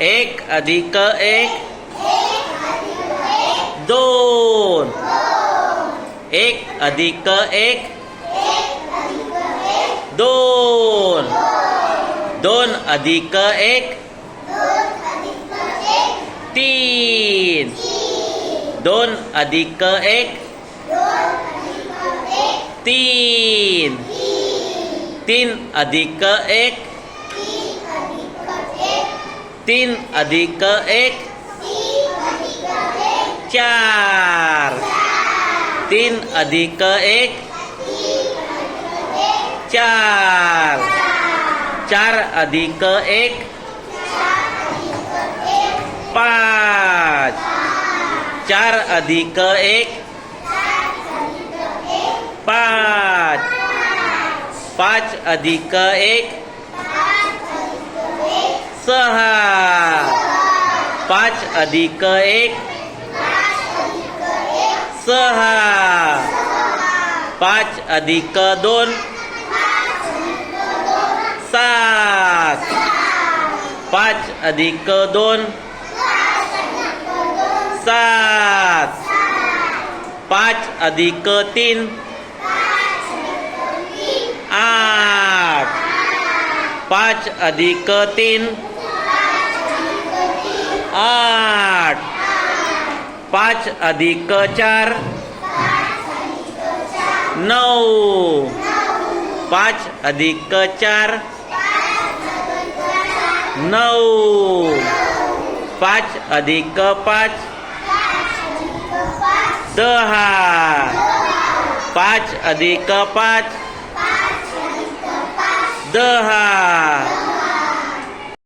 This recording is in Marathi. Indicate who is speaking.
Speaker 1: एक. अधिक एक. दोन. एक अधिक एक. दोन. दोन अधिक एक. तीन. दोन अधिक एक. तीन. तीन अधिक एक. तीन अधिक एक. चार. तीन अधिक एक. चार. चार अधिक एक. पाच. चार अधिक एक. पाच. पाच अधिक एक. सहा। पाच अधिक एक। सहा। पाच अधिक दोन। सात। पाच अधिक दोन। सात। पाच अधिक तीन। आठ। पाच अधिक तीन। आठ पाच अधिक चार नऊ पाच अधिक चार नऊ पाच अधिक पाच दहा पाच अधिक पाच दहा